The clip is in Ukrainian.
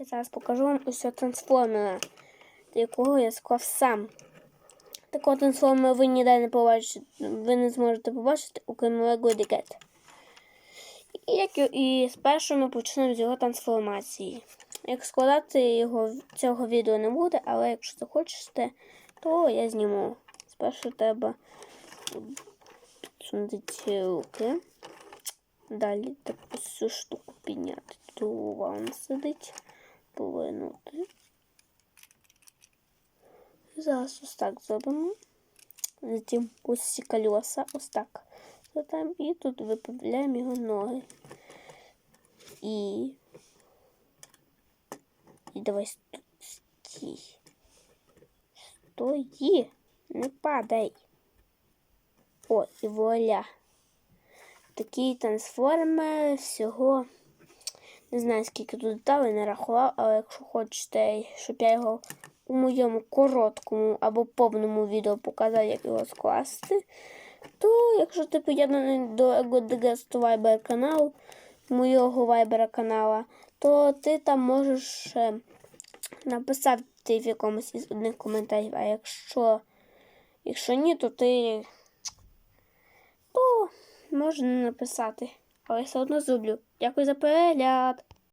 Я зараз покажу вам усього трансформера, до якого я склав сам. Такого трансформера ви ніде не побачите, ви не зможете побачити, окрім Lego Decade. І, як, і- спершу ми почнемо з його трансформації. Як складати його цього відео не буде, але якщо захочете, то я зніму. Спершу треба підсунути руки. Далі таку цю штуку підняти. Тут вам сидить, повернути. Зараз ось так зробимо. Затім ось ці колеса, ось так. Затем і тут виправляємо його ноги. І. І давай тут стій. Стої, не падай. О, і вуаля. Такий трансформер всього. Не знаю, скільки тут деталей не рахував, але якщо хочете, щоб я його у моєму короткому або повному відео показав, як його скласти, то якщо ти під'єднаний до EgoDigest Viber каналу, моєго Viber канала, то ти там можеш е, написати в якомусь із одних коментарів. А якщо, якщо ні, то ти то можна написати. Але все одно зублю. Дякую за перегляд.